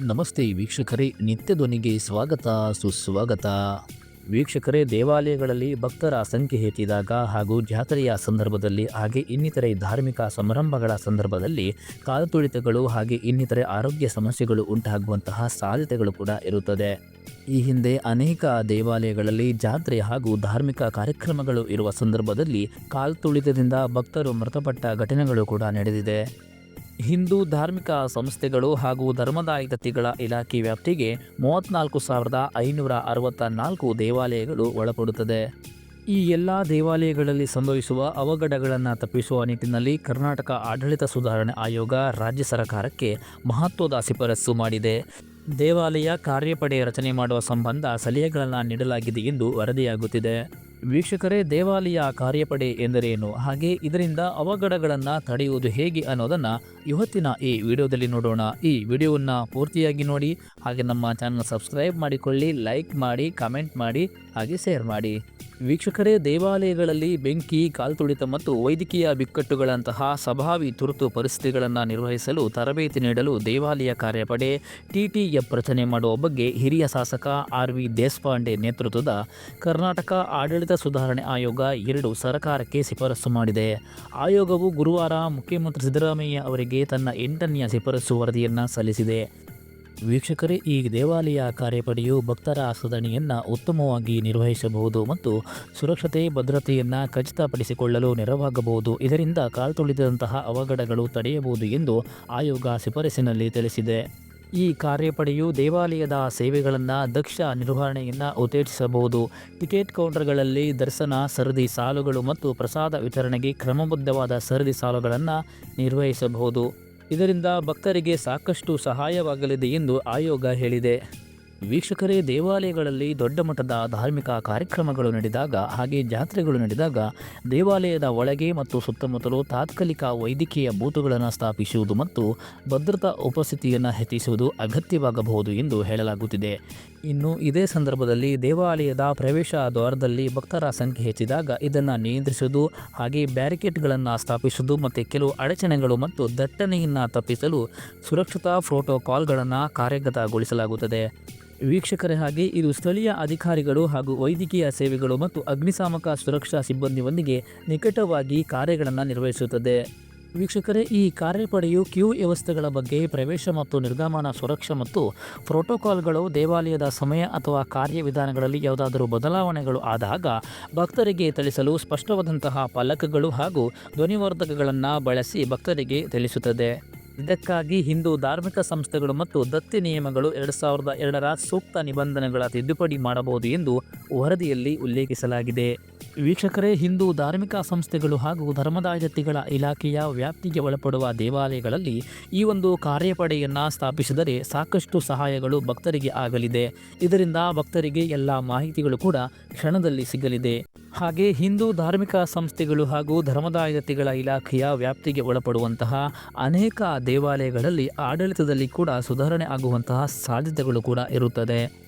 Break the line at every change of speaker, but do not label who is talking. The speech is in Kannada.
ನಮಸ್ತೆ ವೀಕ್ಷಕರೇ, ನಿತ್ಯ ಧ್ವನಿಗೆ ಸ್ವಾಗತ, ಸುಸ್ವಾಗತ. ವೀಕ್ಷಕರೇ, ದೇವಾಲಯಗಳಲ್ಲಿ ಭಕ್ತರ ಸಂಖ್ಯೆ ಹೆಚ್ಚಿದಾಗ ಹಾಗೂ ಜಾತ್ರೆಯ ಸಂದರ್ಭದಲ್ಲಿ ಹಾಗೆ ಇನ್ನಿತರೆ ಧಾರ್ಮಿಕ ಸಮಾರಂಭಗಳ ಸಂದರ್ಭದಲ್ಲಿ ಕಾಲುತುಳಿತಗಳು ಹಾಗೆ ಇನ್ನಿತರೆ ಆರೋಗ್ಯ ಸಮಸ್ಯೆಗಳು ಉಂಟಾಗುವಂತಹ ಸಾಧ್ಯತೆಗಳು ಕೂಡ ಇರುತ್ತದೆ. ಈ ಹಿಂದೆ ಅನೇಕ ದೇವಾಲಯಗಳಲ್ಲಿ ಜಾತ್ರೆ ಹಾಗೂ ಧಾರ್ಮಿಕ ಕಾರ್ಯಕ್ರಮಗಳು ಇರುವ ಸಂದರ್ಭದಲ್ಲಿ ಕಾಲ್ತುಳಿತದಿಂದ ಭಕ್ತರು ಮೃತಪಟ್ಟ ಘಟನೆಗಳು ಕೂಡ ನಡೆದಿದೆ. ಹಿಂದೂ ಧಾರ್ಮಿಕ ಸಂಸ್ಥೆಗಳು ಹಾಗೂ ಧರ್ಮದಾಯಕತೆಗಳ ಇಲಾಖೆ ವ್ಯಾಪ್ತಿಗೆ ಮೂವತ್ತ್ನಾಲ್ಕು ಸಾವಿರದ ಐನೂರ ಅರವತ್ತ ನಾಲ್ಕು ದೇವಾಲಯಗಳು ಒಳಪಡುತ್ತದೆ. ಈ ಎಲ್ಲ ದೇವಾಲಯಗಳಲ್ಲಿ ಸಂಭವಿಸುವ ಅವಘಡಗಳನ್ನು ತಪ್ಪಿಸುವ ನಿಟ್ಟಿನಲ್ಲಿ ಕರ್ನಾಟಕ ಆಡಳಿತ ಸುಧಾರಣೆ ಆಯೋಗ ರಾಜ್ಯ ಸರ್ಕಾರಕ್ಕೆ ಮಹತ್ವದ ಶಿಫಾರಸು ಮಾಡಿದೆ. ದೇವಾಲಯ ಕಾರ್ಯಪಡೆ ರಚನೆ ಮಾಡುವ ಸಂಬಂಧ ಸಲಹೆಗಳನ್ನು ನೀಡಲಾಗಿದೆ ಎಂದು ವರದಿಯಾಗುತ್ತಿದೆ. ವೀಕ್ಷಕರೇ, ದೇವಾಲಯ ಕಾರ್ಯಪಡೆ ಎಂದರೇನು? ಹಾಗೆ ಇದರಿಂದ ಅವಘಡಗಳನ್ನು ತಡೆಯುವುದು ಹೇಗೆ ಅನ್ನೋದನ್ನು ಇವತ್ತಿನ ಈ ವಿಡಿಯೋದಲ್ಲಿ ನೋಡೋಣ. ಈ ವಿಡಿಯೋವನ್ನು ಪೂರ್ತಿಯಾಗಿ ನೋಡಿ, ಹಾಗೆ ನಮ್ಮ ಚಾನಲ್ ಸಬ್ಸ್ಕ್ರೈಬ್ ಮಾಡಿಕೊಳ್ಳಿ, ಲೈಕ್ ಮಾಡಿ, ಕಮೆಂಟ್ ಮಾಡಿ, ಹಾಗೆ ಶೇರ್ ಮಾಡಿ. ವೀಕ್ಷಕರೇ, ದೇವಾಲಯಗಳಲ್ಲಿ ಬೆಂಕಿ, ಕಾಲ್ತುಳಿತ ಮತ್ತು ವೈದ್ಯಕೀಯ ಬಿಕ್ಕಟ್ಟುಗಳಂತಹ ಸಭಾವಿ ತುರ್ತು ಪರಿಸ್ಥಿತಿಗಳನ್ನು ನಿರ್ವಹಿಸಲು ತರಬೇತಿ ನೀಡಲು ದೇವಾಲಯ ಕಾರ್ಯಪಡೆ ಟಿಟಿಎಫ್ ರಚನೆ ಮಾಡುವ ಬಗ್ಗೆ ಹಿರಿಯ ಶಾಸಕ ಆರ್ ವಿ ದೇಶಪಾಂಡೆ ನೇತೃತ್ವದ ಕರ್ನಾಟಕ ಆಡಳಿತ ಸುಧಾರಣೆ ಆಯೋಗ ಎರಡು ಸರ್ಕಾರಕ್ಕೆ ಶಿಫಾರಸು ಮಾಡಿದೆ. ಆಯೋಗವು ಗುರುವಾರ ಮುಖ್ಯಮಂತ್ರಿ ಸಿದ್ದರಾಮಯ್ಯ ಅವರಿಗೆ ತನ್ನ ಎಂಟನೆಯ ಶಿಫಾರಸು ವರದಿಯನ್ನು ಸಲ್ಲಿಸಿದೆ. ವೀಕ್ಷಕರೇ, ಈ ದೇವಾಲಯ ಕಾರ್ಯಪಡೆಯು ಭಕ್ತರ ಸದಣಿಯನ್ನು ಉತ್ತಮವಾಗಿ ನಿರ್ವಹಿಸಬಹುದು ಮತ್ತು ಸುರಕ್ಷತೆ, ಭದ್ರತೆಯನ್ನು ಖಚಿತಪಡಿಸಿಕೊಳ್ಳಲು ನೆರವಾಗಬಹುದು. ಇದರಿಂದ ಕಾಲ್ತುಳಿದಂತಹ ಅವಘಡಗಳು ತಡೆಯಬಹುದು ಎಂದು ಆಯೋಗ ಶಿಫಾರಸಿನಲ್ಲಿ ತಿಳಿಸಿದೆ. ಈ ಕಾರ್ಯಪಡೆಯು ದೇವಾಲಯದ ಸೇವೆಗಳನ್ನು, ದಕ್ಷ ನಿರ್ವಹಣೆಯನ್ನು ಉತ್ತೇಜಿಸಬಹುದು. ಟಿಕೆಟ್ ಕೌಂಟರ್ಗಳಲ್ಲಿ ದರ್ಶನ, ಸರದಿ ಸಾಲುಗಳು ಮತ್ತು ಪ್ರಸಾದ ವಿತರಣೆಗೆ ಕ್ರಮಬದ್ಧವಾದ ಸರದಿ ಸಾಲುಗಳನ್ನು ನಿರ್ವಹಿಸಬಹುದು. ಇದರಿಂದ ಭಕ್ತರಿಗೆ ಸಾಕಷ್ಟು ಸಹಾಯವಾಗಲಿದೆ ಎಂದು ಆಯೋಗ ಹೇಳಿದೆ. ವೀಕ್ಷಕರೇ, ದೇವಾಲಯಗಳಲ್ಲಿ ದೊಡ್ಡ ಮಟ್ಟದ ಧಾರ್ಮಿಕ ಕಾರ್ಯಕ್ರಮಗಳು ನಡೆದಾಗ ಹಾಗೆ ಜಾತ್ರೆಗಳು ನಡೆದಾಗ ದೇವಾಲಯದ ಒಳಗೆ ಮತ್ತು ಸುತ್ತಮುತ್ತಲು ತಾತ್ಕಾಲಿಕ ವೈದ್ಯಕೀಯ ಬೂತುಗಳನ್ನು ಸ್ಥಾಪಿಸುವುದು ಮತ್ತು ಭದ್ರತಾ ಉಪಸ್ಥಿತಿಯನ್ನು ಹೆಚ್ಚಿಸುವುದು ಅಗತ್ಯವಾಗಬಹುದು ಎಂದು ಹೇಳಲಾಗುತ್ತಿದೆ. ಇನ್ನು ಇದೇ ಸಂದರ್ಭದಲ್ಲಿ ದೇವಾಲಯದ ಪ್ರವೇಶ ದ್ವಾರದಲ್ಲಿ ಭಕ್ತರ ಸಂಖ್ಯೆ ಹೆಚ್ಚಿದಾಗ ಇದನ್ನು ನಿಯಂತ್ರಿಸುವುದು ಹಾಗೆ ಬ್ಯಾರಿಕೇಡ್ಗಳನ್ನು ಸ್ಥಾಪಿಸುವುದು ಮತ್ತು ಕೆಲವು ಅಡಚಣೆಗಳು ಮತ್ತು ದಟ್ಟಣೆಯನ್ನು ತಪ್ಪಿಸಲು ಸುರಕ್ಷತಾ ಪ್ರೋಟೋಕಾಲ್ಗಳನ್ನು ಕಾರ್ಯಗತಗೊಳಿಸಲಾಗುತ್ತದೆ. ವೀಕ್ಷಕರೇ ಹಾಗೆ ಇದು ಸ್ಥಳೀಯ ಅಧಿಕಾರಿಗಳು ಹಾಗೂ ವೈದ್ಯಕೀಯ ಸೇವೆಗಳು ಮತ್ತು ಅಗ್ನಿಶಾಮಕ ಸುರಕ್ಷಾ ಸಿಬ್ಬಂದಿಯೊಂದಿಗೆ ನಿಕಟವಾಗಿ ಕಾರ್ಯಗಳನ್ನು ನಿರ್ವಹಿಸುತ್ತದೆ. ವೀಕ್ಷಕರೇ, ಈ ಕಾರ್ಯಪಡೆಯು ಕ್ಯೂ ವ್ಯವಸ್ಥೆಗಳ ಬಗ್ಗೆ ಪ್ರವೇಶ ಮತ್ತು ನಿರ್ಗಮನ, ಸುರಕ್ಷಾ ಮತ್ತು ಪ್ರೋಟೋಕಾಲ್ಗಳು ದೇವಾಲಯದ ಸಮಯ ಅಥವಾ ಕಾರ್ಯವಿಧಾನಗಳಲ್ಲಿ ಯಾವುದಾದರೂ ಬದಲಾವಣೆಗಳು ಆದಾಗ ಭಕ್ತರಿಗೆ ತಿಳಿಸಲು ಸ್ಪಷ್ಟವಾದಂತಹ ಫಲಕಗಳು ಹಾಗೂ ಧ್ವನಿವರ್ಧಕಗಳನ್ನು ಬಳಸಿ ಭಕ್ತರಿಗೆ ತಿಳಿಸುತ್ತದೆ. ಇದಕ್ಕಾಗಿ ಹಿಂದೂ ಧಾರ್ಮಿಕ ಸಂಸ್ಥೆಗಳು ಮತ್ತು ದತ್ತಿ ನಿಯಮಗಳು ಎರಡು ಸಾವಿರದ ಎರಡರ ಸೂಕ್ತ ನಿಬಂಧನೆಗಳ ತಿದ್ದುಪಡಿ ಮಾಡಬಹುದು ಎಂದು ವರದಿಯಲ್ಲಿ ಉಲ್ಲೇಖಿಸಲಾಗಿದೆ. ವೀಕ್ಷಕರೇ, ಹಿಂದೂ ಧಾರ್ಮಿಕ ಸಂಸ್ಥೆಗಳು ಹಾಗೂ ಧರ್ಮದಾಯತಿಗಳ ಇಲಾಖೆಯ ವ್ಯಾಪ್ತಿಗೆ ಒಳಪಡುವ ದೇವಾಲಯಗಳಲ್ಲಿ ಈ ಒಂದು ಕಾರ್ಯಪಡೆಯನ್ನು ಸ್ಥಾಪಿಸಿದರೆ ಸಾಕಷ್ಟು ಸಹಾಯಗಳು ಭಕ್ತರಿಗೆ ಆಗಲಿದೆ. ಇದರಿಂದ ಭಕ್ತರಿಗೆ ಎಲ್ಲ ಮಾಹಿತಿಗಳು ಕೂಡ ಕ್ಷಣದಲ್ಲಿ ಸಿಗಲಿದೆ. ಹಾಗೆ ಹಿಂದೂ ಧಾರ್ಮಿಕ ಸಂಸ್ಥೆಗಳು ಹಾಗೂ ಧರ್ಮದಾಯತಿಗಳ ಇಲಾಖೆಯ ವ್ಯಾಪ್ತಿಗೆ ಒಳಪಡುವಂತಹ ಅನೇಕ ದೇವಾಲಯಗಳಲ್ಲಿ ಆಡಳಿತದಲ್ಲಿ ಕೂಡ ಸುಧಾರಣೆ ಆಗುವಂತಹ ಸಾಧ್ಯತೆಗಳು ಕೂಡ ಇರುತ್ತದೆ.